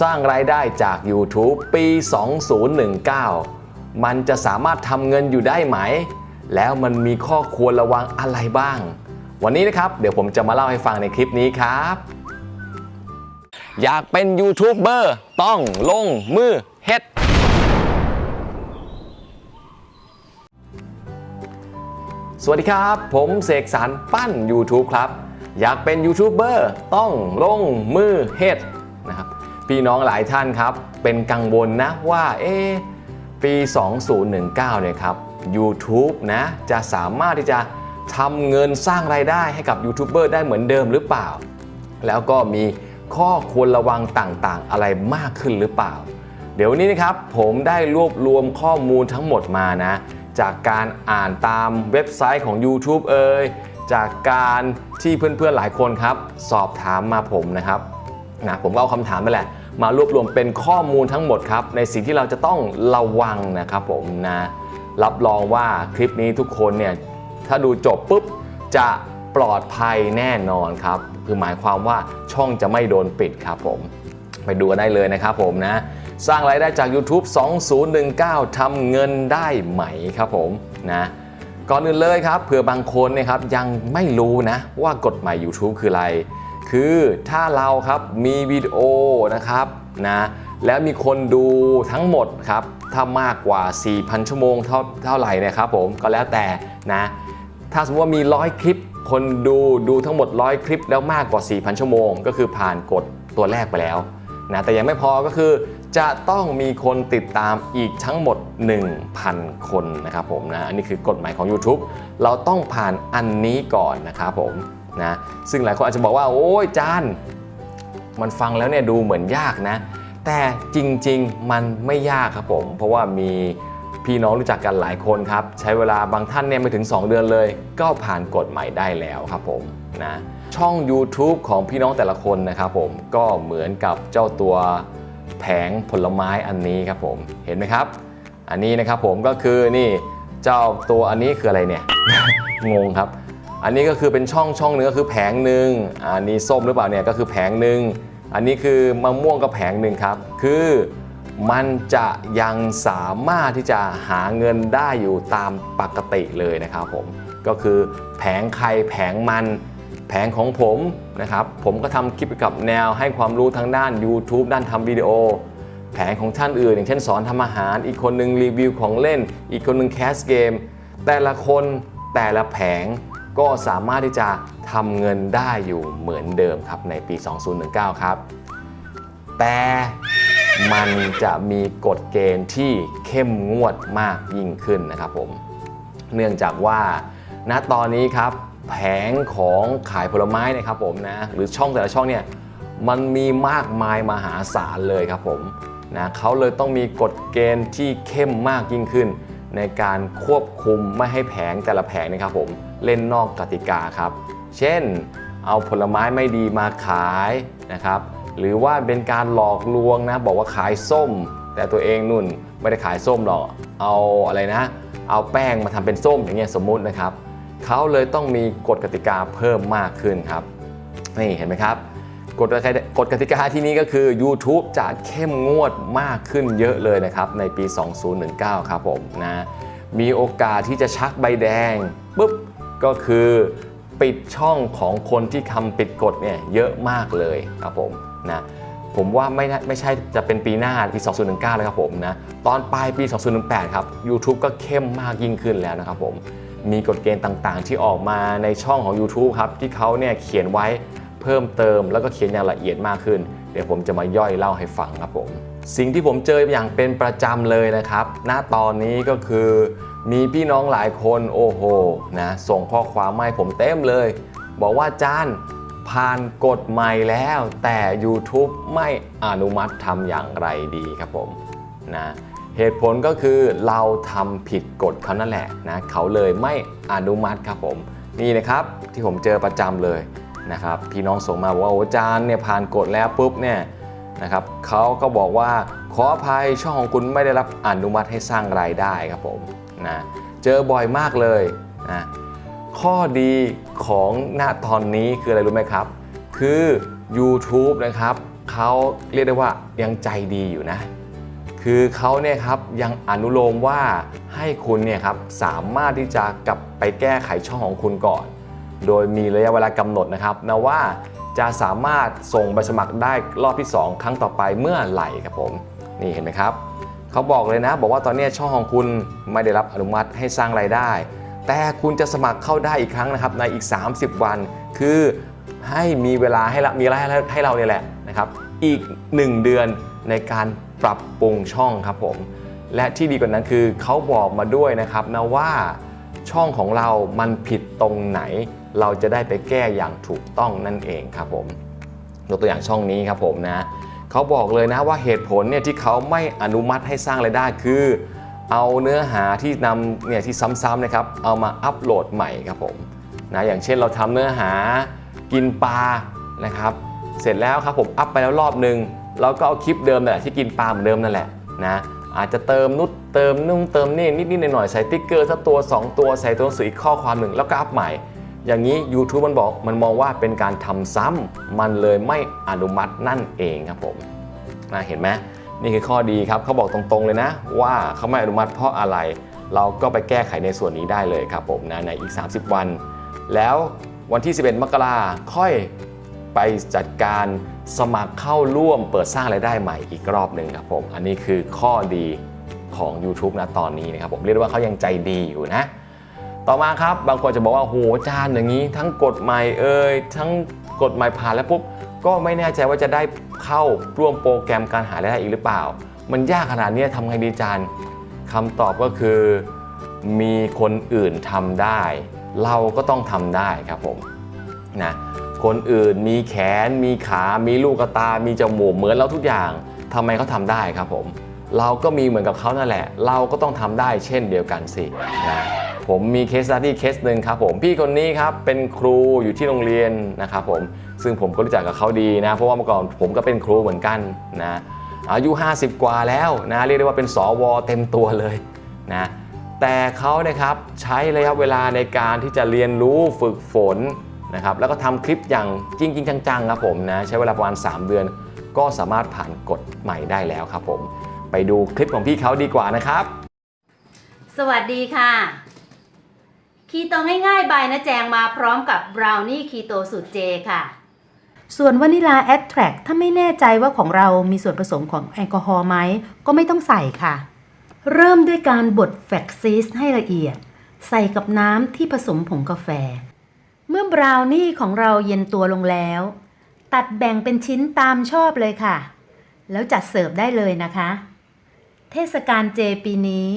สร้างรายได้จาก YouTube ปี 2019 มันจะสามารถทำเงินอยู่ได้ไหม แล้วมันมีข้อควรระวังอะไรบ้าง วันนี้นะครับ เดี๋ยวผมจะมาเล่าให้ฟังในคลิปนี้ครับ อยากเป็นยูทูบเบอร์ต้องลงมือเฮ็ดสวัสดีครับ ผมเสกสรรปั้น YouTube ครับ อยากเป็นยูทูบเบอร์ต้องลงมือเฮ็ดนะครับ พี่น้องหลายท่านครับ เป็นกังวลนะว่าเอ๊ปี 2019 เนี่ยครับ YouTube นะจะสามารถที่จะทำเงินสร้างรายได้ให้กับยูทูบเบอร์ได้เหมือนเดิมหรือเปล่า แล้วก็มีข้อควรระวังต่างๆ อะไรมากขึ้นหรือเปล่า เดี๋ยววนนี้นะครับผมได้รวบรวมข้อมูลทั้งหมดมานะ จากการอ่านตามเว็บไซต์ของ YouTube เอ่ยจากการที่เพื่อนๆหลายคนครับ สอบถามมาผมนะครับนะผมก็เอาคำถามไปแหละ มารวบรวมเป็นข้อมูลทั้งหมดครับในสิ่งที่เราจะต้องระวังนะครับผมนะรับรองว่าคลิปนี้ทุกคนเนี่ยถ้าดูจบปุ๊บจะปลอดภัยแน่นอนครับ คือหมายความว่าช่องจะไม่โดนปิดครับผมไปดูกันได้เลยนะครับผมนะ สร้างรายได้จาก YouTube 2019ทำเงินได้ไหมครับผมนะก่อนอื่นเลยครับเผื่อบางคนเนยครับยังไม่รู้นะว่ากฎหมาย YouTube คืออะไร คือถ้าเราครับมีวิดีโอนะครับนะแล้วมีคนดูทั้งหมดครับถ้ามากกว่า 4,000 ชั่วโมงเท่าเท่าไหร่นะครับผมก็แล้วแต่นะถ้าสมมติว่ามีร้อยคลิป คนดูดูทั้งหมดร้อยคลิปแล้วมากกว่า 4,000 ชั่วโมง ก็คือผ่านกฎตัวแรกไปแล้วนะแต่ยังไม่พอก็คือจะต้องมีคนติดตามอีกทั้งหมด 1,000 คนนะครับผมนะอันนี้คือกฎหมายของ YouTube เราต้องผ่านอันนี้ก่อนนะครับผม นะซึ่งหลายคนอาจจะบอกว่าโอ้ยจานมันฟังแล้วเนี่ยดูเหมือนยากนะ แต่จริงๆมันไม่ยากครับผม เพราะว่ามีพี่น้องรู้จักกันหลายคนครับ ใช้เวลาบางท่านเนี่ยไม่ถึง 2 เดือนเลย ก็ผ่านกฎใหม่ได้แล้วครับผมนะช่อง YouTube ของพี่น้องแต่ละคนนะครับผมก็เหมือนกับเจ้าตัวแผงผลไม้อันนี้ครับผมเห็นไหมครับ อันนี้นะครับผมก็คือนี่เจ้าตัวอันนี้คืออะไรเนี่ยงงครับ อันนี้ก็คือเป็นช่องช่องหนึงก็คือแผงหนึ่งอันนี้ส้มหรือเปล่าเนี่ยก็คือแผงหนึ่งอันนี้คือมะม่วงก็แผงหนึ่งครับ คือมันจะยังสามารถที่จะหาเงินได้อยู่ตามปกติเลยนะครับผมก็คือแผงใครแผงมันแผงของผมนะครับผมก็ทำคลิปกับแนวให้ความรู้ทางด้าน YouTube ด้านทำวิดีโอ แผงของท่านอื่น อย่างเช่นสอนทำอาหาร อีกคนหนึ่งรีวิวของเล่น อีกคนหนึ่งแคสเกม แต่ละคนแต่ละแผง ก็สามารถที่จะทำเงินได้อยู่เหมือนเดิมครับในปี 2019 ครับ แต่มันจะมีกฎเกณฑ์ที่เข้มงวดมากยิ่งขึ้นนะครับผม เนื่องจากว่าณตอนนี้ครับแผงของขายผลไม้นะครับผมนะหรือช่องแต่ละช่องเนี่ยมันมีมากมายมหาศาลเลยครับผมนะเขาเลยต้องมีกฎเกณฑ์ที่เข้มมากยิ่งขึ้น ในการควบคุมไม่ให้แผงแต่ละแผงนะครับผม เล่นนอกกติกาครับ เช่น เอาผลไม้ไม่ดีมาขายนะครับ หรือว่าเป็นการหลอกลวงนะ บอกว่าขายส้ม แต่ตัวเองนุ่นไม่ได้ขายส้มหรอก เอาอะไรนะ เอาแป้งมาทำเป็นส้มอย่างเงี้ยสมมุตินะครับ เขาเลยต้องมีกฎกติกาเพิ่มมากขึ้นครับ นี่เห็นไหมครับกฎกฎกติกาที่นี้ก็คือ YouTube จะเข้มงวดมากขึ้นเยอะเลยนะครับ ในปี 2019 ครับผมนะ มีโอกาสที่จะชักใบแดงปุ๊บ ก็คือปิดช่องของคนที่ทำปิดกฎเนี่ยเยอะมากเลยครับผมนะผมว่าไม่ไม่ใช่จะเป็นปีหน้าปี 2019 แล้วครับผมนะตอนปลายปี 2018 ครับ YouTube ก็เข้มมากยิ่งขึ้นแล้วนะครับผมมีกฎเกณฑ์ต่างๆ ที่ออกมาในช่องของ YouTube ครับ ที่เขาเนี่ยเขียนไว้เพิ่มเติม แล้วก็เขียนอย่างละเอียดมากขึ้น เดี๋ยวผมจะมาย่อยเล่าให้ฟังครับผม สิ่งที่ผมเจออย่างเป็นประจำเลยนะครับ ณตอนนี้ก็คือ มีพี่น้องหลายคนโอ้โหนะส่งข้อความมาให้ผมเต็มเลย บอกว่าจานผ่านกฎใหม่แล้ว แต่ YouTube ไม่อนุมัติทำอย่างไรดีครับผมนะเหตุผลก็คือเราทำผิดกฎเขานั่นแหละนะเขาเลยไม่อนุมัติครับผม นี่นะครับที่ผมเจอประจำเลยนะครับพี่น้องส่งมาบอกว่าโอ้จารย์เนี่ยผ่านกฎแล้วปุ๊บเนี่ยนะครับเขาก็บอกว่าขออภัยช่องของคุณไม่ได้รับอนุมัติให้สร้างรายได้ครับผม นะเจอบ่อยมากเลยนะข้อดีของณตอนนี้คืออะไรรู้ไหมครับ คือ YouTube นะครับเขาเรียกได้ว่ายังใจดีอยู่นะ คือเขาเนี่ยครับยังอนุโลมว่าให้คุณเนี่ยครับสามารถที่จะกลับไปแก้ไขช่องของคุณก่อน โดยมีระยะเวลากำหนดนะครับนะว่าจะสามารถส่งใบสมัครได้รอบที่ 2 ครั้งต่อไปเมื่อไหร่ครับผม นี่เห็นไหมครับ เขาบอกเลยนะ บอกว่าตอนนี้ช่องของคุณไม่ได้รับอนุมัติให้สร้างรายได้ แต่คุณจะสมัครเข้าได้อีกครั้งนะครับในอีก 30 วัน คือให้มีเวลาให้ละมีเวลาให้ให้เราเนี่ยแหละนะครับ อีก 1 เดือนในการปรับปรุงช่องครับผม และที่ดีกว่านั้นคือเขาบอกมาด้วยนะครับนะว่าช่องของเรามันผิดตรงไหน เราจะได้ไปแก้อย่างถูกต้องนั่นเองครับผมยกตัวอย่างช่องนี้ครับผมนะ เขาบอกเลยนะว่าเหตุผลเนี่ยที่เขาไม่อนุมัติให้สร้างรายได้คือ เอาเนื้อหาที่นำเนี่ยที่ซ้ำๆนะครับเอามาอัปโหลดใหม่ครับผมนะอย่างเช่นเราทำเนื้อหากินปลานะครับเสร็จแล้วครับผมอัพไปแล้วรอบหนึ่งเราก็เอาคลิปเดิมนั่นแหละที่กินปลาเหมือนเดิมนั่นแหละนะอาจจะเติมนุดเติมนุ่งเติมนี่นิดๆหน่อยๆใส่ติ๊กเกอร์สักตัว 2 ตัวใส่ตัวหนังสืออีกข้อความหนึ่งแล้วก็อัพใหม่ อย่างนี้ YouTube มันบอกมันมองว่าเป็นการทำซ้ำมันเลยไม่อนุมัตินั่นเองครับผมนะเห็นไหมนี่คือข้อดีครับเขาบอกตรงๆเลยนะ ว่าเขาไม่อนุมัติเพราะอะไร เราก็ไปแก้ไขในส่วนนี้ได้เลยครับผมนะในอีก 30 วัน แล้ววันที่ 11 มกราค่อยไปจัดการสมัครเข้าร่วมเปิดสร้างรายได้ใหม่อีกรอบหนึ่งครับผม อันนี้คือข้อดีของ YouTube นะตอนนี้นะครับผมเรียกว่าเขายังใจดีอยู่นะ ต่อมาครับบางคนจะบอกว่าโหอาจารย์อย่างนี้ ทั้งกฎหม่เอ่ยทั้งกฎหม่ผ่านแล้วปุ๊บก็ไม่แน่ใจว่าจะได้เข้าร่วมโปรแกรมการหารายได้อีกหรือเปล่า มันยากขนาดนี้ทำไงดีอาจารย์คำตอบก็คือ มีคนอื่นทำได้ เราก็ต้องทำได้ครับผมนะคนอื่นมีแขน มีขา มีลูกตา มีจมูกเหมือนเราทุกอย่างทำไมเขาทำได้ครับผม เราก็มีเหมือนกับเขานั่นแหละ เราก็ต้องทำได้เช่นเดียวกันสินะ ผมมีเคสตัดดี้เคสหนึ่งครับผมพี่คนนี้ครับเป็นครูอยู่ที่โรงเรียนนะครับผมซึ่งผมก็รู้จักกับเขาดีนะเพราะว่าเมื่อก่อนผมก็เป็นครูเหมือนกันนะอายุ 50 กว่าแล้วนะเรียกได้ว่าเป็นสวเต็มตัวเลยนะแต่เขานะครับใช้ระยะเวลาในการที่จะเรียนรู้ฝึกฝนนะครับแล้วก็ทำคลิปอย่างจริงจริงจังๆครับผมนะใช้เวลาประมาณ 3 เดือน ก็สามารถผ่านกฎใหม่ได้แล้วครับผม ไปดูคลิปของพี่เขาดีกว่านะครับ สวัสดีค่ะ คีโตง่ายๆ ใบนะแจงมาพร้อมกับบราวนี่คีโตสูตรเจค่ะ ส่วนวานิลาแอ t แทรถ้าไม่แน่ใจว่าของเรามีส่วนผสมของแอลกอฮอล์ไหม ก็ไม่ต้องใส่ค่ะ เริ่มด้วยการบดแฟกซีสให้ละเอียด ใส่กับน้ำที่ผสมผงกาแฟ เมื่อบราวนี่ของเราเย็นตัวลงแล้ว ตัดแบ่งเป็นชิ้นตามชอบเลยค่ะ แล้วจัดเสิร์ฟได้เลยนะคะ เทศกาลเจปีนี้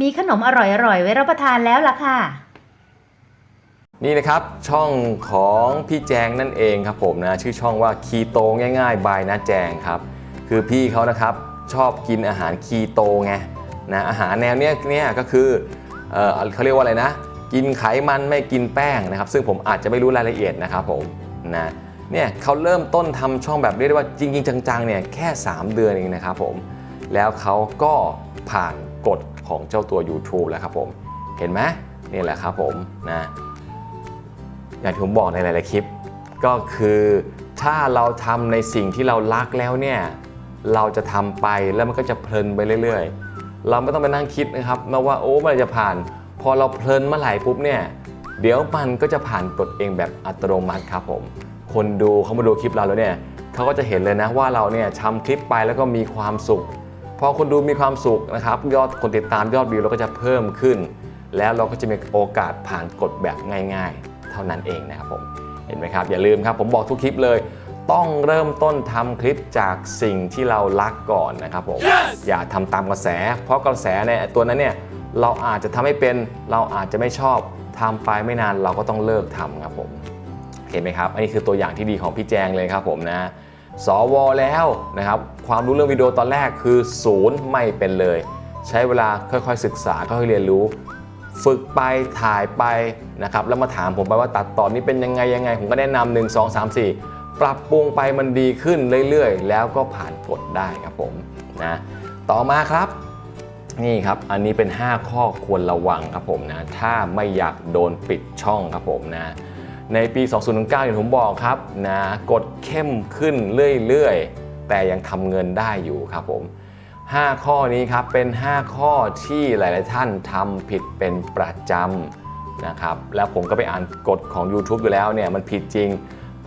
มีขนมอร่อยๆไว้รับประทานแล้วล่ะค่ะ นี่นะครับช่องของพี่แจงนั่นเองครับผมนะชื่อช่องว่าคีโตง่ายๆบายนะแจงครับ คือพี่เขานะครับชอบกินอาหารคีโตไงนะอาหารแนวเนี้ยเนี่ยก็คือเออเขาเรียกว่าอะไรนะ กินไขมันไม่กินแป้งนะครับ ซึ่งผมอาจจะไม่รู้รายละเอียดนะครับผมนะเนี่ยเขาเริ่มต้นทำช่องแบบเรียกได้ว่าจริง ๆ จังๆเนี่ยแค่ 3 เดือนเองนะครับผมแล้วเขาก็ผ่านกฎของเจ้าตัว YouTube แล้วครับผม เห็นไหมนี่แหละครับผมนะ อย่างที่ผมบอกในหลาย ๆ คลิป ก็คือถ้าเราทำในสิ่งที่เรารักแล้วเนี่ยเราจะทำไปแล้วมันก็จะเพลินไปเรื่อย ๆ เราไม่ต้องไปนั่งคิดนะครับนะว่าโอ้เมื่อไหรจะผ่าน พอเราเพลินเมื่อไหร่ปุ๊บเนี่ยเดี๋ยวมันก็จะผ่านกฎเองแบบอัตโนมัติครับผม คนดูเขามาดูคลิปเราแล้วเนี่ยเขาก็จะเห็นเลยนะว่าเราเนี่ยทำคลิปไปแล้วก็มีความสุข พอคนดูมีความสุขนะครับยอดคนติดตามยอดวิวเราก็จะเพิ่มขึ้น แล้วเราก็จะมีโอกาสผ่านกฎแบบง่าย ๆ เท่านั้นเองนะครับผมเห็นไหมครับ อย่าลืมครับผมบอกทุกคลิปเลย ต้องเริ่มต้นทำคลิปจากสิ่งที่เรารักก่อนนะครับผมอย่าทำตามกระแส เพราะกระแสในตัวนั้นเนี่ยเราอาจจะทำให้เป็นเราอาจจะไม่ชอบทำไปไม่นานเราก็ต้องเลิกทำครับผมเห็นไหมครับ อันนี้คือตัวอย่างที่ดีของพี่แจงเลยครับผมนะสวแล้วนะครับความรู้เรื่องวิดีโอตอนแรกคือศูนย์ไม่เป็นเลย ใช้เวลาค่อยๆศึกษาค่อยๆเรียนรู้ ฝึกไปถ่ายไปนะครับแล้วมาถามผมไปว่าตัดต่อนนี้เป็นยังไงยังไง ผมก็แนะนำหนึ่งสองสามสี่ปรับปรุงไปมันดีขึ้นเรื่อยๆ แล้วก็ผ่านกฎได้ครับผมนะต่อมาครับนี่ครับ อันนี้เป็น 5 ข้อควรระวังครับผมนะ ถ้าไม่อยากโดนปิดช่องครับผมนะ ในปี 2019อย่างผมบอกครับนะ กดเข้มขึ้นเรื่อยๆ แต่ยังทำเงินได้อยู่ครับผม 5 ข้อนี้ครับเป็น 5 ข้อที่หลาย ๆ ท่านทำผิดเป็นประจำนะครับแล้วผมก็ไปอ่านกฎของ YouTube ดูแล้วเนี่ยมันผิดจริง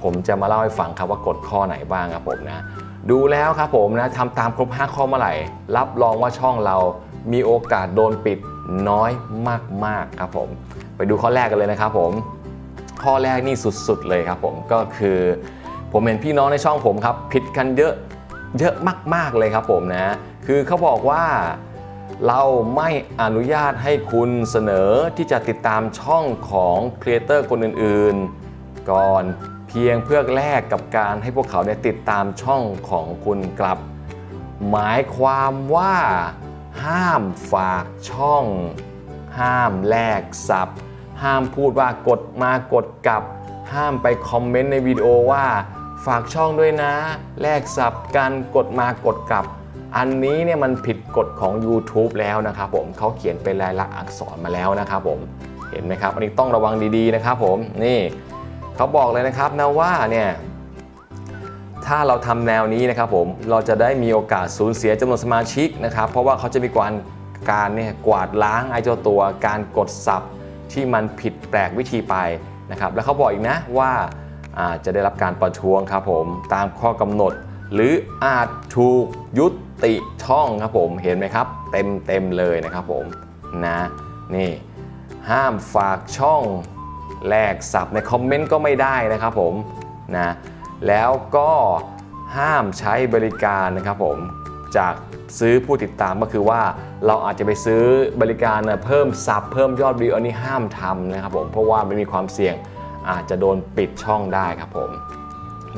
ผมจะมาเล่าให้ฟังครับว่ากฎข้อไหนบ้างครับผมนะดูแล้วครับผมนะทำตามครบ 5 ข้อเมื่อไหร่ รับรองว่าช่องเรามีโอกาสโดนปิดน้อยมาก ๆ ครับผม ไปดูข้อแรกกันเลยนะครับผม ข้อแรกนี่สุด ๆ เลยครับผมก็คือ ผมเห็นพี่น้องในช่องผมครับผิดกันเยอะเยอะมาก ๆ เลยครับผมนะ คือเขาบอกว่าเราไม่อนุญาตให้คุณเสนอที่จะติดตามช่องของครีเอเตอร์คนอื่นๆ ก่อนเพียงเพื่อแลกกับการให้พวกเขาเนี่ยติดตามช่องของคุณกลับ หมายความว่า ห้ามฝากช่อง ห้ามแลกซับห้ามพูดว่ากดมากดกลับ ห้ามไปคอมเมนต์ในวิดีโอว่า ฝากช่องด้วยนะ แลกซับกันกดมากดกลับ อันนี้เนี่ยมันผิดกฎของ YouTube แล้วนะครับผมเขาเขียนเป็นลายลักษณ์อักษรมาแล้วนะครับผมเห็นไหมครับ อันนี้ต้องระวังดีๆนะครับผมนี่เขาบอกเลยนะครับนะว่าเนี่ยถ้าเราทำแนวนี้นะครับผมเราจะได้มีโอกาสสูญเสียจำนวนสมาชิกนะครับเพราะว่าเขาจะมีการการเนี่ยกวาดล้างไอ้เจ้าตัวการกดสับที่มันผิดแปลกวิธีไปนะครับแล้วเขาบอกอีกนะว่าจจะได้รับการประท้วงครับผมตามข้อกำหนด หรืออาจถูกยุติช่องครับผมเห็นไหมครับ เต็มเต็มเลยนะครับผมนะนี่ห้ามฝากช่องแลกสับในคอมเมนต์ก็ไม่ได้นะครับผมนะแล้วก็ห้ามใช้บริการนะครับผมจากซื้อผู้ติดตามก็คือว่าเราอาจจะไปซื้อบริการเพิ่มซับเพิ่มยอดวิวอันนี้ห้ามทำนะครับผมเพราะว่ามันมีความเสี่ยงอาจจะโดนปิดช่องได้ครับผม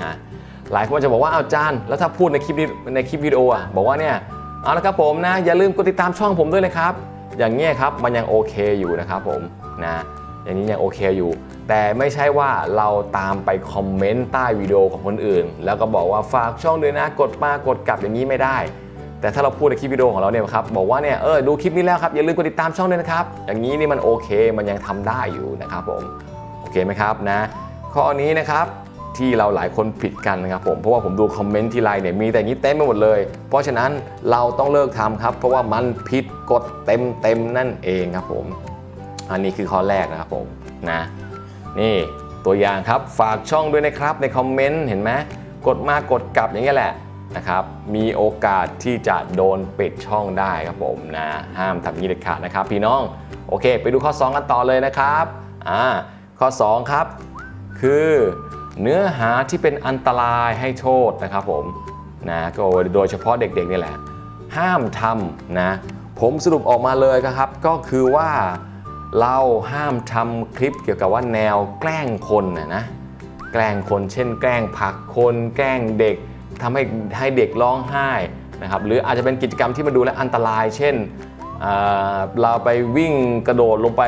นะ หลายคนจะบอกว่าเอาจานแล้วถ้าพูดในคลิปในคลิปวิดีโออะบอกว่าเนี่ยเอาละครับผมนะอย่าลืมกดติดตามช่องผมด้วยนะครับ อย่างเงี้ยครับมันยังโอเคอยู่นะครับผมนะอย่างนี้ยังโอเคอยู่ แต่ไม่ใช่ว่าเราตามไปคอมเมนต์ใต้วิดีโอของคนอื่น แล้วก็บอกว่าฝากช่องด้วยนะกดมากดกลับอย่างนี้ไม่ได้ แต่ถ้าเราพูดในคลิปวิดีโอของเราเนี่ยครับบอกว่าเนี่ยเออดูคลิปนี้แล้วครับอย่าลืมกดติดตามช่องด้วยนะครับ อย่างนี้นี่มันโอเคมันยังทำได้อยู่นะครับผมโอเคไหมครับนะข้อนี้นะครับ ที่เราหลายคนผิดกันนะครับผมเพราะว่าผมดูคอมเมนต์ที่ไลน์เนี่ยมีแต่นี้เต็มไปหมดเลย เพราะฉะนั้นเราต้องเลิกทำครับ เพราะว่ามันผิดกฎเต็มเต็มๆนั่นเองครับผม อันนี้คือข้อแรกนะครับผมนะนี่ตัวอย่างครับฝากช่องด้วยนะครับในคอมเมนต์เห็นไหมกดมากดกลับอย่างเงี้ยแหละนะครับมีโอกาสที่จะโดนปิดช่องได้ครับผมนะห้ามทำอย่างนี้เด็ดขาดนะครับ พี่น้องโอเค ไปดูข้อ 2 กันต่อเลยนะครับอ่าข้อ 2 ครับ คือ เนื้อหาที่เป็นอันตรายให้โทษนะครับผมนะก็โดยเฉพาะเด็กๆนี่แหละ ห้ามทำนะผมสรุปออกมาเลยครับ ก็คือว่าเราห้ามทำคลิปเกี่ยวกับว่าแนวแกล้งคนนะนะแกล้งคนเช่น แกล้งผักคนแกล้งเด็กทำให้ให้เด็กร้องไห้นะครับหรืออาจจะเป็นกิจกรรมที่มันดูแลอันตราย เช่นเราไปวิ่งกระโดดลงไป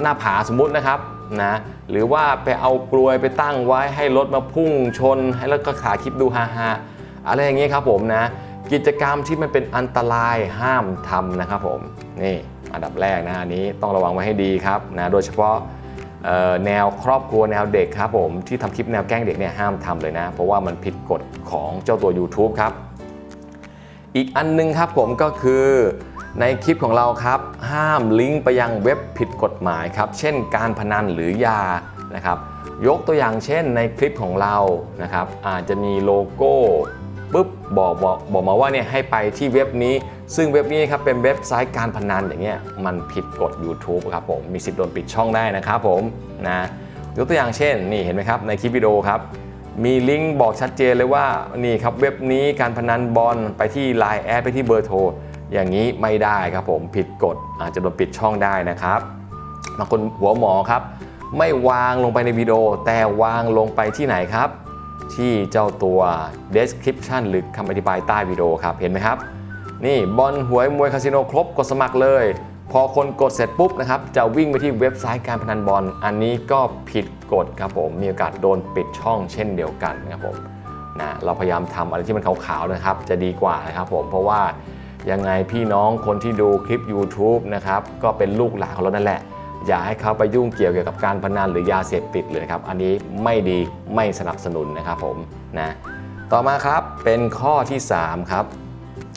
หน้าผาสมมุตินะครับ นะหรือว่าไปเอากลวยไปตั้งไว้ให้รถมาพุ่งชน ให้แล้วก็ขาคลิปดูฮาฮาๆอะไรอย่างเงี้ยครับผมนะ กิจกรรมที่มันเป็นอันตรายห้ามทำนะครับผมนี่อันดับแรกนะอันนี้ต้องระวังไว้ให้ดีครับนะโดยเฉพาะแนวครอบครัวแนวเด็กครับผมที่ทำคลิปแนวแกล้งเด็กเนี่ยห้ามทำเลยนะ เพราะว่ามันผิดกฎของเจ้าตัว YouTube ครับ อีกอันหนึงครับผมก็คือ ในคลิปของเราครับ ห้ามลิงก์ไปยังเว็บผิดกฎหมายครับ เช่นการพนันหรือยานะครับยกตัวอย่างเช่นในคลิปของเรานะครับ อาจจะมีโลโก้ปุ๊บบอกบอกบอกมาว่าเนี่ยให้ไปที่เว็บนี้ ซึ่งเว็บนี้ครับเป็นเว็บไซต์การพนันอย่างเงี้ยมันผิดกฎ YouTube ครับผมมีสิทธิ์โดนปิดช่องได้นะครับผมนะยกตัวอย่างเช่นนี่เห็นไหมครับในคลิปวิดีโอครับมีลิงก์บอกชัดเจนเลยว่านี่ครับเว็บนี้การพนันบอลไปที่ Line แอดไปที่เบอร์โทร อย่างนี้ไม่ได้ครับผมผิดกฎอาจจะโดนปิดช่องได้นะครับบางคนหัวหมอครับ ไม่วางลงไปในวิดีโอ แต่วางลงไปที่ไหนครับ ที่เจ้าตัว description หรือคำอธิบายใต้วิดีโอครับเห็นไหมครับ นี่บอลหวยมวยคาสิโนครบกดสมัครเลย พอคนกดเสร็จปุ๊บนะครับ จะวิ่งไปที่เว็บไซต์การพนันบอลอันนี้ก็ผิดกฎครับผมมีโอกาสโดนปิดช่องเช่นเดียวกันนะครับผมนะเราพยายามทำอะไรที่มันขาวๆนะครับ จะดีกว่านะครับผมเพราะว่า ยังไงพี่น้องคนที่ดูคลิป YouTube นะครับก็เป็นลูกหลานของเรานั่นแหละ อย่าให้เขาไปยุ่งเกี่ยวเกี่ยวกับการพนันหรือยาเสพติดเลยครับ อันนี้ไม่ดีไม่สนับสนุนนะครับผมนะต่อมาครับเป็นข้อที่ 3 ครับ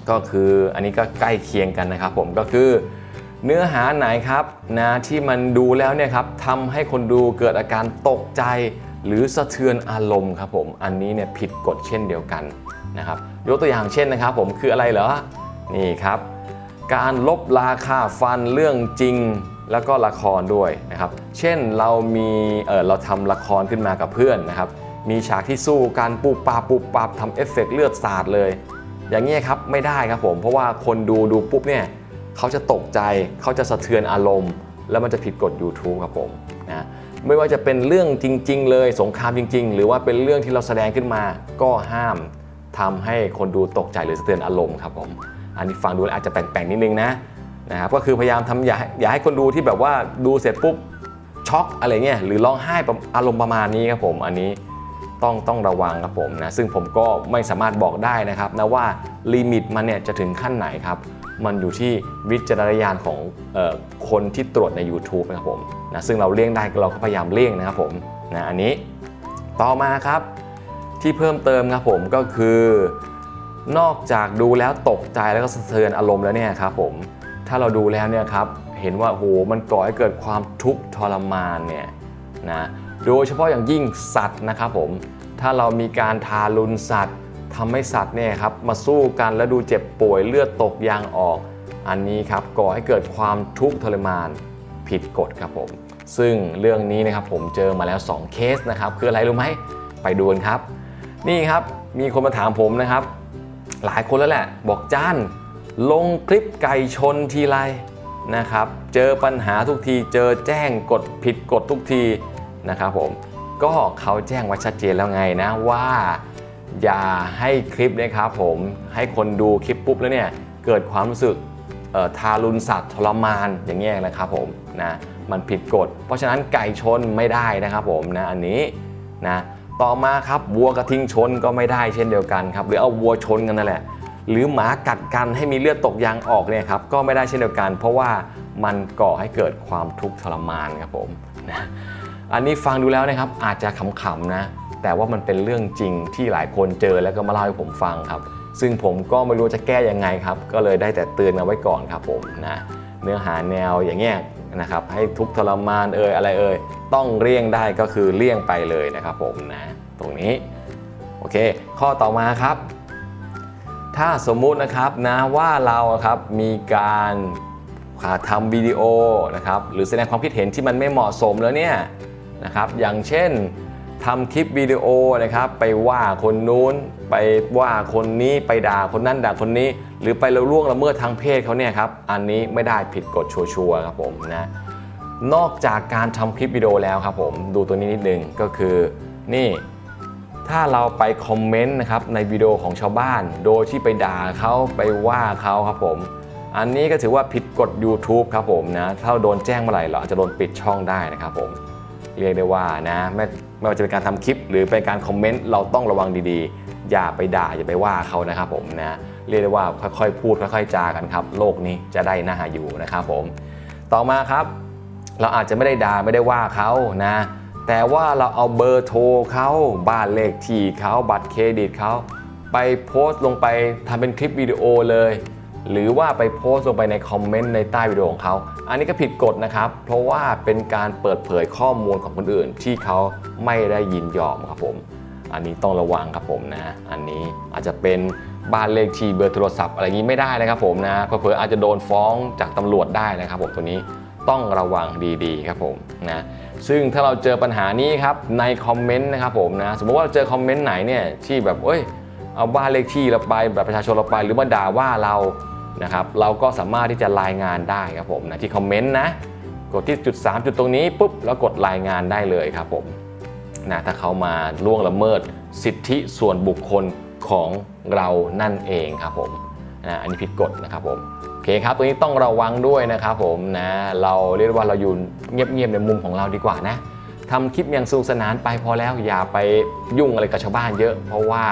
ก็คืออันนี้ก็ใกล้เคียงกันนะครับผมก็คือเนื้อหาไหนครับนะที่มันดูแล้วเนี่ยครับทำให้คนดูเกิดอาการตกใจ หรือสะเทือนอารมณ์ครับผมอันนี้เนี่ยผิดกฎเช่นเดียวกันนะครับยกตัวอย่างเช่นนะครับ ผมคืออะไรเหรอ นี่ครับ การลบราคาฟันเรื่องจริงแล้วก็ละครด้วยนะครับ เช่นเรามีเออเราทำละครขึ้นมากับเพื่อนนะครับ มีฉากที่สู้การปูปาปูปับทำเอฟเฟกต์เลือดสาดเลย อย่างนี้ครับไม่ได้ครับผมเพราะว่าคนดูดูปุ๊บเนี่ยเขาจะตกใจเขาจะสะเทือนอารมณ์ แล้วมันจะผิดกฎ YouTube ครับผมนะไม่ว่าจะเป็นเรื่องจริง ๆ เลยสงครามจริง ๆ หรือว่าเป็นเรื่องที่เราแสดงขึ้นมาก็ห้ามทำให้คนดูตกใจหรือสะเทือนอารมณ์ครับผม อันนี้ฟังดูแล้วอาจจะแปลกๆนิดนึงนะนะครับก็คือพยายามทำอย่าให้อย่าให้คนดูที่แบบว่าดูเสร็จปุ๊บช็อกอะไรเงี้ยหรือร้องไห้อารมณ์ประมาณนี้ครับผมอันนี้ต้องต้องระวังครับผมนะซึ่งผมก็ไม่สามารถบอกได้นะครับนะว่าลิมิตมันเนี่ยจะถึงขั้นไหนครับ มันอยู่ที่วิจารณญาณของออคนที่ตรวจใน YouTube นะครับผมนะซึ่งเราเลี่ยงได้เราก็พยายามเลี่ยงนะครับผมนะอันนี้ต่อมาครับที่เพิ่มเติมครับผมก็คือ นอกจากดูแล้วตกใจแล้วก็สะเทือนอารมณ์แล้วเนี่ยครับผมถ้าเราดูแล้วเนี่ยครับเห็นว่าโหมันก่อให้เกิดความทุกข์ทรมานเนี่ยนะโดยเฉพาะอย่างยิ่งสัตว์นะครับผมถ้าเรามีการทารุณสัตว์ทำให้สัตว์เนี่ยครับมาสู้กันแล้วดูเจ็บป่วยเลือดตกยางออก อันนี้ครับก่อให้เกิดความทุกข์ทรมานผิดกฎครับผม ซึ่งเรื่องนี้นะครับผมเจอมาแล้ว 2 เคสนะครับ คืออะไรรู้ไหมไปดูกันครับ นี่ครับมีคนมาถามผมนะครับ หลายคนแล้วแหละ บอกจ้านลงคลิปไก่ชนทีไรนะครับ เจอปัญหาทุกทีเจอแจ้งกฎผิดกฎทุกทีนะครับผมก็เขาแจ้งไว้ชัดเจนแล้วไงนะว่า อย่าให้คลิปนะครับผมให้คนดูคลิปปุ๊บแล้วเนี่ยเกิดความรู้สึกทารุณสัตว์ทรมานอย่างเงี้ยนะครับผมนะมันผิดกฎ เพราะฉะนั้นไก่ชนไม่ได้นะครับผมนะอันนี้นะ ต่อมาครับวัวกระทิงชนก็ไม่ได้เช่นเดียวกันครับหรือเอาวัวชนกันนั่นแหละ หรือหมากัดกันให้มีเลือดตกยางออกเนี่ยครับก็ไม่ได้เช่นเดียวกัน เพราะว่ามันก่อให้เกิดความทุกข์ทรมานครับผมนะอันนี้ฟังดูแล้วนะครับอาจจะขำๆนะแต่ว่ามันเป็นเรื่องจริงที่หลายคนเจอแล้วก็มาเล่าให้ผมฟังครับ ซึ่งผมก็ไม่รู้จะแก้ยังไงครับ ก็เลยได้แต่เตือนเอาไว้ก่อนครับผมนะเนื้อหาแนวอย่างเงี้ย นะครับให้ทุกทรมานเอ่ยอะไรเอ่ยต้องเลี่ยงได้ก็คือเลี่ยงไปเลยนะครับผมนะตรงนี้โอเค ข้อต่อมาครับ ถ้าสมมุตินะครับนะว่าเราครับมีการทำวิดีโอนะครับหรือแสดงความคิดเห็นที่มันไม่เหมาะสมแล้วเนี่ยนะครับอย่างเช่น ทำคลิปวิดีโอนะครับ ไปว่าคนนู้น ไปว่าคนนี้ไปด่าคนนั้นด่าคนนี้ หรือไปละล่วงละเมิดทางเพศเขาเนี่ยครับอันนี้ไม่ได้ผิดกฎชัวร์ครับผมนะนอกจากการทำคลิปวิดีโอแล้วครับผมดูตัวนี้นิดนึงก็คือนี่ถ้าเราไปคอมเมนต์นะครับในวิดีโอของชาวบ้าน โดยที่ไปด่าเขาไปว่าเขาครับผม อันนี้ก็ถือว่าผิดกฎ YouTube ครับผมนะถ้าเราโดนแจ้งเมื่อไหร่เราอาจจะโดนปิดช่องได้นะครับผม เรียกได้ว่านะไม่ ไม่ว่าจะเป็นการทำคลิป หรือเป็นการคอมเมนต์เราต้องระวังดีๆ อย่าไปด่าอย่าไปว่าเขานะครับผมนะเรียกได้ว่าค่อยๆพูดค่อยๆจากันครับ โลกนี้จะได้น่าอยู่นะครับผม ต่อมาครับ เราอาจจะไม่ได้ด่าไม่ได้ว่าเขานะ แต่ว่าเราเอาเบอร์โทรเขาบ้านเลขที่เขาบัตรเครดิตเขาไปโพสต์ลงไปทำเป็นคลิปวิดีโอเลย หรือว่าไปโพสต์ลงไปในคอมเมนต์ในใต้วิดีโอของเขา อันนี้ก็ผิดกฎนะครับ เพราะว่าเป็นการเปิดเผยข้อมูลของคนอื่น ที่เขาไม่ได้ยินยอมครับผม อันนี้ต้องระวังครับผมนะ อันนี้อาจจะเป็นบ้านเลขที่เบอร์โทรศัพท์อะไรอย่างนี้ไม่ได้นะครับผมนะเผลออาจจะโดนฟ้องจากตำรวจได้นะครับผมตัวนี้ต้องระวังดีๆครับผมนะซึ่งถ้าเราเจอปัญหานี้ครับในคอมเมนต์นะครับผมนะสมมติว่าเราเจอคอมเมนต์ไหนเนี่ยที่แบบเอ้ยเอาบ้านเลขที่เราไปแบบประชาชนเราไปหรือมาด่าว่าเรา นะครับเราก็สามารถที่จะรายงานได้ครับผมนะที่คอมเมนต์นะกดที่จุด 3 จุดตรงนี้ปุ๊บแล้วกดรายงานได้เลยครับผมนะถ้าเขามาล่วงละเมิดสิทธิส่วนบุคคลของเรานั่นเองครับผมนะอันนี้ผิดกฎนะครับผมโอเคครับ ตัวนี้ต้องระวังด้วยนะครับผมนะเราเรียกว่าเราอยู่เงียบๆในมุมของเราดีกว่านะทำคลิปอย่างสนุกสนานไปพอแล้วอย่าไปยุ่งอะไรกับชาวบ้านเยอะ เพราะว่า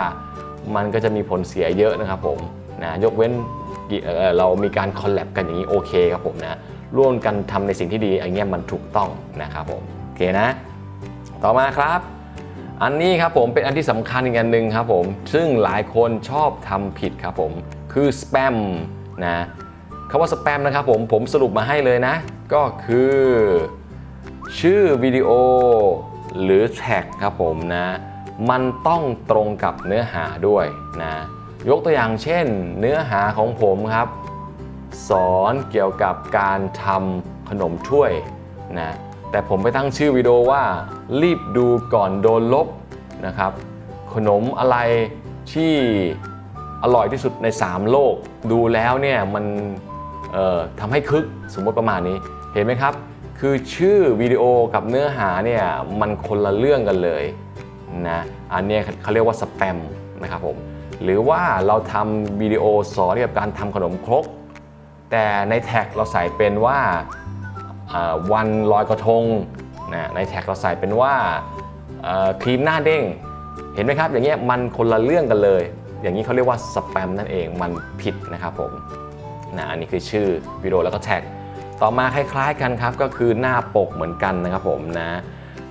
มันก็จะมีผลเสียเยอะนะครับผมนะยกเว้น เรามีการคอลแลบกันอย่างนี้โอเคครับผมนะร่วมกันทำในสิ่งที่ดีอย่างเงี้ยมันถูกต้องนะครับผมโอเคนะ ต่อมาครับ อันนี้ครับผมเป็นอันที่สำคัญอีกอันหนึ่งครับผมซึ่งหลายคนชอบทำผิดครับผมคือสแปมนะคำว่าสแปมนะครับผมผมสรุปมาให้เลยนะ ก็คือ ชื่อวิดีโอหรือแท็กครับผมนะ มันต้องตรงกับเนื้อหาด้วยนะ ยกตัวอย่างเช่น เนื้อหาของผมครับ สอนเกี่ยวกับการทำขนมถ้วยนะแต่ผมไปตั้งชื่อวิดีโอว่า รีบดูก่อนโดนลบนะครับ ขนมอะไรที่อร่อยที่สุดใน 3 โลก ดูแล้วเนี่ยมันทำให้คึกสมมติประมาณนี้เห็นไหมครับ คือชื่อวิดีโอกับเนื้อหาเนี่ยมันคนละเรื่องกันเลยนะอันนี้เขาเรียกว่าสแปมนะครับผม หรือว่าเราทำวิดีโอสอนเกี่ยวกับการทำขนมครก แต่ในแท็กเราใส่เป็นว่าวันลอยกระทงนะในแท็กเราใส่เป็นว่าครีมหน้าเด้ง เห็นไหมครับอย่างเงี้ยมันคนละเรื่องกันเลย อย่างนี้เขาเรียกว่าสแปมนั่นเองมันผิดนะครับผมนะอันนี้คือชื่อวิดีโอแล้วก็แท็ก ต่อมาคล้ายๆกันครับก็คือหน้าปกเหมือนกันนะครับผมนะ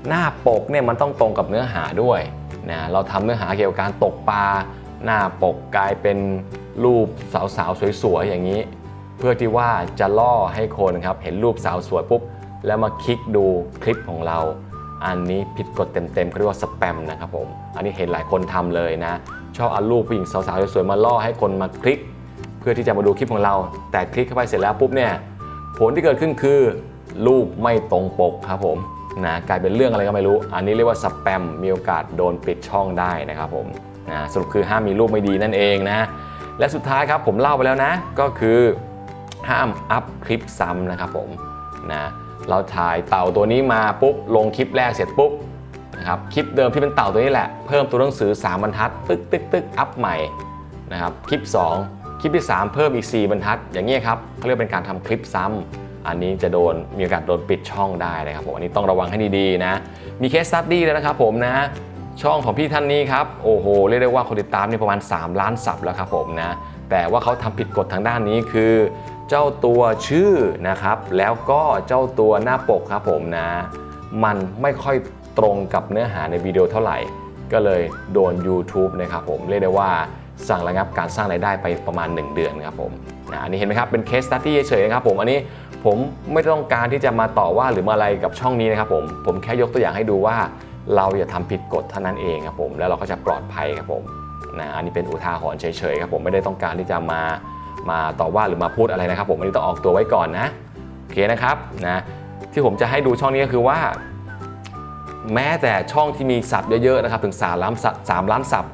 หน้าปกเนี่ยมันต้องตรงกับเนื้อหาด้วยนะเราทำเนื้อหาเกี่ยวกับการตกปลา หน้าปกกลายเป็นรูปสาวๆสวยๆอย่างนี้ เพื่อที่ว่าจะล่อให้คนครับเห็นรูปสาวสวยปุ๊บแล้วมาคลิกดูคลิปของเรา อันนี้ผิดกฎเต็มๆเขาเรียกว่าสแปมนะครับผมอันนี้เห็นหลายคนทำเลยนะ ชอบเอารูปผู้หญิงสาวๆสวยๆมาล่อให้คนมาคลิก เพื่อที่จะมาดูคลิปของเรา แต่คลิกเข้าไปเสร็จแล้วปุ๊บเนี่ยผลที่เกิดขึ้นคือรูปไม่ตรงปกครับผมนะกลายเป็นเรื่องอะไรก็ไม่รู้ อันนี้เรียกว่าสแปมมีโอกาสโดนปิดช่องได้นะครับผม สรุปคือห้ามมีรูปไม่ดีนั่นเองนะและสุดท้ายครับผมเล่าไปแล้วนะ ก็คือห้ามอัพคลิปซ้ำนะครับผมนะเราถ่ายเต่าตัวนี้มาปุ๊บลงคลิปแรกเสร็จปุ๊บนะครับคลิปเดิมที่เป็นเต่าตัวนี้แหละเพิ่มตัวหนังสือ 3 บรรทัดตึกตึกตึกอัพใหม่นะครับคลิป 2 คลิปที่ 3 เพิ่มอีก 4 บรรทัด อย่างนี้ยครับเขาเรียกเป็นการทำคลิปซ้ำอันนี้จะโดนมีโอกาสโดนปิดช่องได้นะครับผมอันนี้ต้องระวังให้ดีๆนะมีเคสสตัดดี้แล้วนะครับผมนะ ช่องของพี่ท่านนี้ครับโอ้โหเรียกได้ว่าคนติดตามนี่ประมาณ 3 ล้านสับแล้วครับผมนะแต่ว่าเขาทำผิดกฎทางด้านนี้คือ เจ้าตัวชื่อนะครับ แล้วก็เจ้าตัวหน้าปกครับผมนะ มันไม่ค่อยตรงกับเนื้อหาในวิดีโอเท่าไหร่ ก็เลยโดน YouTube นะครับผมเรียกได้ว่าสั่งระงับการสร้างรายได้ไปประมาณ 1 เดือนครับผมนะอันนี้เห็นไหมครับเป็นเคสตั d ี้เฉยๆครับผมอันนี้ผมไม่ต้องการที่จะมาต่อว่าหรือมาอะไรกับช่องนี้นะครับผมผมแค่ยกตัวอย่างให้ดูว่า เราอย่าทำผิดกฎเท่านั้นเองครับผม แล้วเราก็จะปลอดภัยครับผมนะอันนี้เป็นอุทาหรณ์เฉยๆครับผมไม่ได้ต้องการที่จะมามาต่อว่าหรือมาพูดอะไรนะครับผมอันนี้ต้องออกตัวไว้ก่อนนะโอเคนะครับนะที่ผมจะให้ดูช่องนี้ก็คือว่า แม้แต่ช่องที่มีสับเยอะๆนะครับถึง3ล้านสับ3ล้านสับ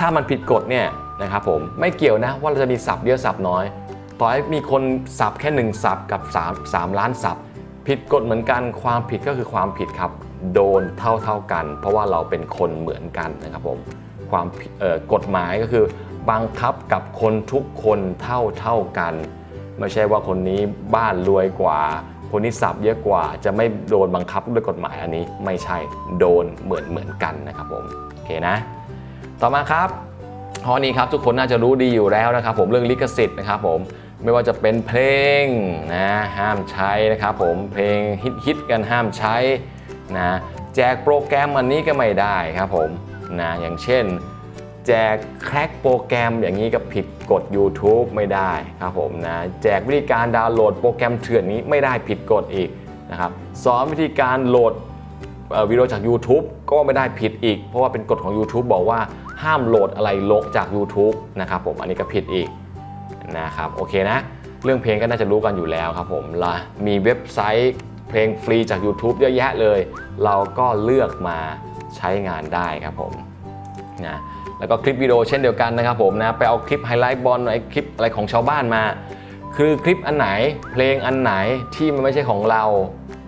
ถ้ามันผิดกฎเนี่ยนะครับผมไม่เกี่ยวนะว่าเราจะมีสับเยอะสับน้อย ต่อให้มีคนสับแค่1สับกับ 3 3 ล้านสับผิดกฎเหมือนกันความผิดก็คือความผิดครับ โดนเท่าเท่าๆกัน เพราะว่าเราเป็นคนเหมือนกันนะครับผมความกฎหมายก็คือ บังคับกับคนทุกคนเท่าเท่าๆกัน ไม่ใช่ว่าคนนี้บ้านรวยกว่า คนนี้สับเยอะกว่า จะไม่โดนบังคับด้วยกฎหมายอันนี้ไม่ใช่โดนเหมือนเหมือนกันนะครับผมโอเคนะ ต่อมาครับข้อนี้ครับทุกคนน่าจะรู้ดีอยู่แล้วนะครับ ผมเรื่องลิขสิทธิ์นะครับผมไม่ว่าจะเป็นเพลงนะห้ามใช้นะครับผมเพลงฮิตๆกันห้ามใช้ นะแจกโปรแกรมอันนี้ก็ไม่ได้ครับผมนะอย่างเช่น แจกแคร็กโปรแกรมอย่างนี้ก็ผิดกฎ YouTube ไม่ได้ครับผมนะแจกวิธีการดาวน์โหลดโปรแกรมเถื่อนนี้ไม่ได้ผิดกฎอีกนะครับสอนวิธีการโหลดวิดีโอจาก YouTube ก็ไม่ได้ผิดอีก เพราะว่าเป็นกฎของ YouTube บอกว่าห้ามโหลดอะไรลงจาก YouTube นะครับผมอันนี้ก็ผิดอีกนะครับโอเคนะ เรื่องเพลงก็น่าจะรู้กันอยู่แล้วครับผมละมีเว็บไซต์ เพลงฟรีจาก YouTube เยอะแยะเลย เราก็เลือกมาใช้งานได้ครับผมนะแล้วก็คลิปวิดีโอเช่นเดียวกันนะครับผมนะไปเอาคลิปไฮไลท์บอลไอคลิปอะไรของชาวบ้านมา คือคลิปอันไหนเพลงอันไหนที่มันไม่ใช่ของเรา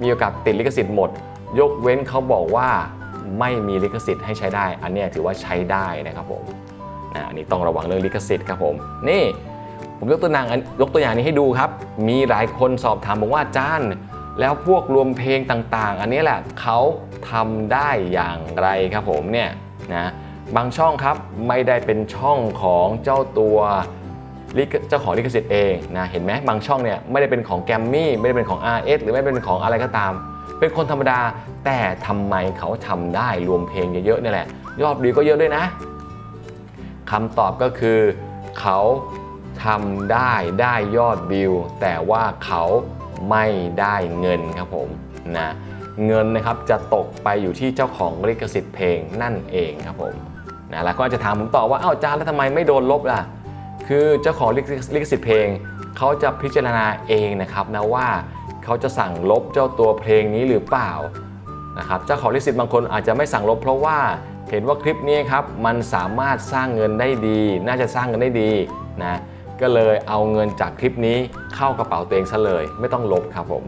มีโอกาสติดลิขสิทธิ์หมด ยกเว้นเขาบอกว่าไม่มีลิขสิทธิ์ให้ใช้ได้ อันนี้ถือว่าใช้ได้นะครับผมนะอันนี้ต้องระวังเรื่องลิขสิทธิ์ครับผมนี่ผมยกตัวอย่างยกตัวอย่างนี้ให้ดูครับ มีหลายคนสอบถามบอกว่าอาจารย์ แล้วพวกรวมเพลงต่างๆ อันนี้แหละเขาทำได้อย่างไรครับผมเนี่ยนะบางช่องครับไม่ได้เป็นช่องของเจ้าตัวเจ้าของลิขสิทธิ์เองนะเห็นไหมบางช่องเนี่ยไม่ได้เป็นของแกรมมี่ไม่ได้เป็นของ RS หรือไม่เป็นของอะไรก็ตาม เป็นคนธรรมดา แต่ทำไมเขาทำได้รวมเพลงเยอะๆนี่แหละ ยอดวิวก็เยอะด้วยนะคำตอบก็คือเขาทำได้ได้ยอดวิว แต่ว่าเขา ไม่ได้เงินครับผมนะเงินนะครับจะตกไปอยู่ที่เจ้าของลิขสิทธิ์เพลงนั่นเองครับผมนะแล้วก็อาจจะถามผมต่อว่าอ้าวอาจาแล้วทำไมไม่โดนลบล่ะคือเจ้าของลิขลิขสิทธิ์เพลงเขาจะพิจารณาเองนะครับนะว่าเขาจะสั่งลบเจ้าตัวเพลงนี้หรือเปล่านะครับเจ้าของลิขสิทธิ์บางคนอาจจะไม่สั่งลบ เพราะว่าเห็นว่าคลิปนี้ครับมันสามารถสร้างเงินได้ดี น่าจะสร้างเงินได้ดีนะ ก็เลยเอาเงินจากคลิปนี้เข้ากระเป๋าตัวเองซะเลย ไม่ต้องลบครับผม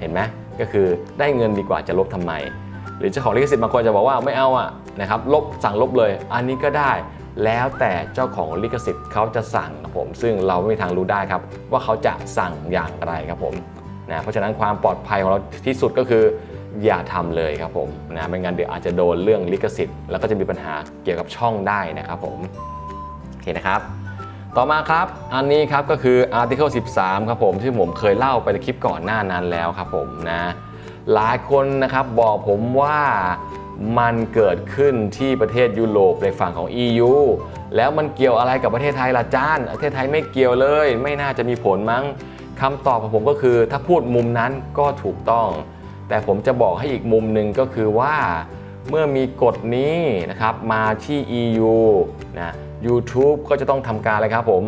เห็นไหมก็คือได้เงินดีกว่าจะลบทำไม หรือเจ้าของลิขสิทธิ์บางคนจะบอกว่าไม่เอาอะนะครับลบสั่งลบเลย อันนี้ก็ได้แล้วแต่เจ้าของลิขสิทธิ์เขาจะสั่งครับผม ซึ่งเราไม่มีทางรู้ได้ครับ ว่าเขาจะสั่งอย่างไรครับผมนะเพราะฉะนั้นความปลอดภัยของเราที่สุดก็คือ อย่าทำเลยครับผมนะไม่งั้นเดี๋ยวอาจจะโดนเรื่องลิขสิทธิ์แล้วก็จะมีปัญหาเกี่ยวกับช่องได้นะครับผมโอเคนะครับ ต่อมาครับ อันนี้ครับก็คือ Article 13 ครับผมที่ผมเคยเล่าไปในคลิปก่อนหน้านั้นแล้วครับผมนะหลายคนนะครับบอกผมว่ามันเกิดขึ้นที่ประเทศยุโรปในฝั่งของ EU แล้วมันเกี่ยวอะไรกับประเทศไทยล่ะจ้านประเทศไทยไม่เกี่ยวเลย ไม่น่าจะมีผลมั้งคำตอบของผมก็คือถ้าพูดมุมนั้นก็ถูกต้อง แต่ผมจะบอกให้อีกมุมหนึ่งก็คือว่า เมื่อมีกฎนี้นะครับมาที่ EU นะ YouTube ก็จะต้องทำการอะไรครับผม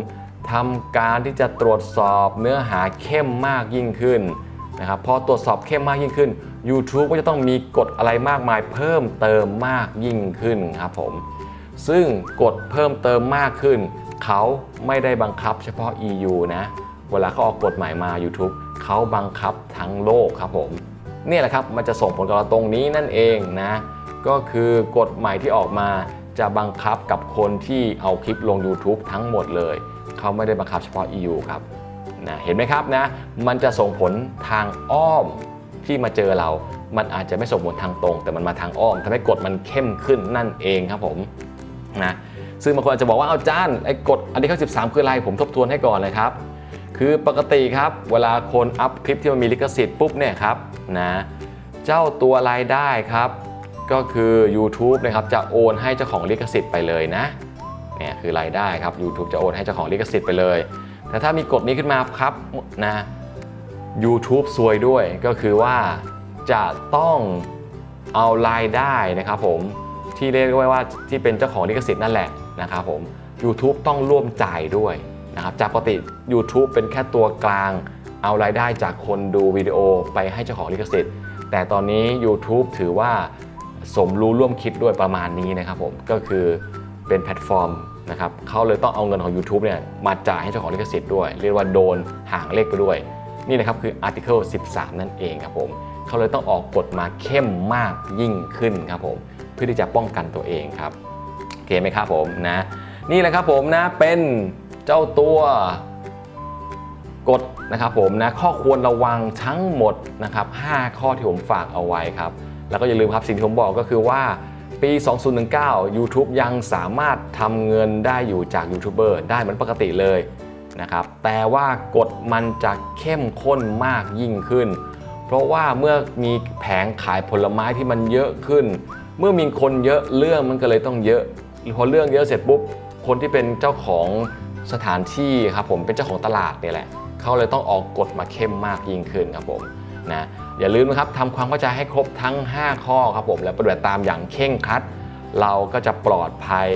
ทำการที่จะตรวจสอบเนื้อหาเข้มมากยิ่งขึ้นนะครับพอตรวจสอบเข้มมากยิ่งขึ้น YouTube ก็จะต้องมีกฎอะไรมากมายเพิ่มเติมมากยิ่งขึ้นครับผมซึ่งกฎเพิ่มเติมมากขึ้น เขาไม่ได้บังคับเฉพาะ EU นะ เวลาเขาออกกฎใหมายมา YouTube เขาบังคับทั้งโลกครับผมนี่แหละครับมันจะส่งผลกับเราตรงนี้นั่นเองนะ ก็คือกฎใหมายที่ออกมา จะบังคับกับคนที่เอาคลิปลง YouTube ทั้งหมดเลย เขาไม่ได้บังคับเฉพาะ EU ครับนะเห็นไหมครับนะ มันจะส่งผลทางอ้อมที่มาเจอเรา มันอาจจะไม่ส่งผลทางตรง แต่มันมาทางอ้อมทำให้กฎมันเข้มขึ้นนั่นเองครับผมนะซึ่งบางคนอาจจะบอกว่าเอาจานไอ้กฎอันที่เขา13 คืออะไรผมทบทวนให้ก่อนเลยครับ คือปกติครับ เวลาคนอัพคลิปที่มันมีลิขสิทธิ์ปุ๊บเนี่ยครับนะเจ้าตัวรายได้ครับ ก็คือ YouTube นะครับจะโอนให้เจ้าของลิขสิทธิ์ไปเลยนะเนี่ยคือรายได้ครับ YouTube จะโอนให้เจ้าของลิขสิทธิ์ไปเลย แต่ถ้ามีกฎนี้ขึ้นมาครับนะ YouTube ซวยด้วยก็คือว่าจะต้องเอารายได้นะครับผมที่เรียกได้ว่าที่เป็นเจ้าของลิขสิทธิ์นั่นแหละนะครับผม YouTube ต้องร่วมจ่ายด้วยนะครับจากปกติ YouTube เป็นแค่ตัวกลาง เอารายได้จากคนดูวิดีโอไปให้เจ้าของลิขสิทธิ์ แต่ตอนนี้ YouTube ถือว่า สมรู้ร่วมคิดด้วยประมาณนี้นะครับผมก็คือเป็นแพลตฟอร์มนะครับเขาเลยต้องเอาเงินของ YouTube เนี่ยมาจ่ายให้เจ้าของลิขสิทธิ์ด้วย เรียกว่าโดนห่างเลขไปด้วย นี่นะครับคือ Article 13 นั่นเองครับผมเขาเลยต้องออกกฎมาเข้มมากยิ่งขึ้นครับผมเพื่อที่จะป้องกันตัวเองครับโอเคไหมครับผมนะนี่แหละครับผมนะเป็นเจ้าตัวกฎนะครับผมนะข้อควรระวังทั้งหมดนะครับ 5 ข้อที่ผมฝากเอาไว้ครับ แล้วก็อย่าลืมครับสิ่งที่ผมบอกก็คือว่าปี 2019 YouTube ยังสามารถทำเงินได้อยู่จากยูทูบเบอร์ได้เหมือนปกติเลยนะครับแต่ว่ากฎมันจะเข้มข้นมากยิ่งขึ้น เพราะว่าเมื่อมีแผงขายผลไม้ที่มันเยอะขึ้น เมื่อมีคนเยอะเรื่องมันก็เลยต้องเยอะพอเรื่องเยอะเสร็จปุ๊บคนที่เป็นเจ้าของสถานที่ครับผมเป็นเจ้าของตลาดเนี่ยแหละเขาเลยต้องออกกฎมาเข้มมากยิ่งขึ้นครับผมนะ อย่าลืมนะครับทำความเข้าใจให้ครบทั้ง 5 ข้อครับผมและปฏิบัติตามอย่างเคร่งครัด เราก็จะปลอดภัย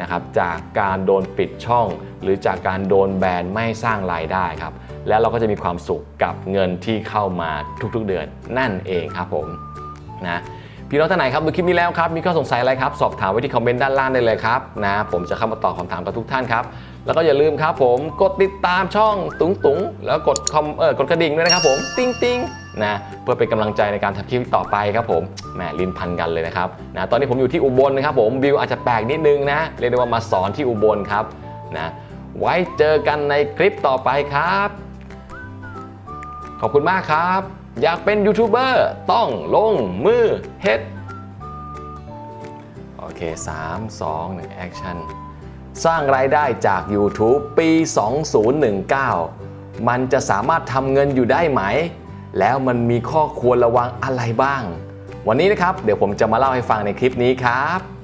นะครับจากการโดนปิดช่อง หรือจากการโดนแบนไม่สร้างรายได้ครับ แล้วเราก็จะมีความสุขกับเงินที่เข้ามาทุกๆเดือนนั่นเองครับผมนะพี่น้องท่านไหนครับดูคลิปนี้แล้วครับมีข้อสงสัยอะไรครับ สอบถามไว้ที่คอมเมนต์ด้านล่างได้เลยครับนะผมจะเข้ามาตอบคำถามกับทุกท่านครับ แล้วก็อย่าลืมครับผมกดติดตามช่องตุงตุงแล้วกดคอมเออกดกระดิ่งด้วยนะครับผม ติ้งติ้ง นะเพื่อเป็นกำลังใจในการทำคลิปต่อไปครับผมแหมลินพันกันเลยนะครับนะตอนนี้ผมอยู่ที่อุบลนะครับผมวิวอาจจะแปลกนิดนึงนะเรียกได้ว่ามาสอนที่อุบลครับนะไว้เจอกันในคลิปต่อไปครับ ขอบคุณมากครับ อยากเป็นยูทูบเบอร์ต้องลงมือเฮ็ดโอเค 3 2 1 action สร้างรายได้จาก YouTube ปี 2019 มันจะสามารถทำเงินอยู่ได้ไหม แล้วมันมีข้อควรระวังอะไรบ้าง วันนี้นะครับ เดี๋ยวผมจะมาเล่าให้ฟังในคลิปนี้ครับ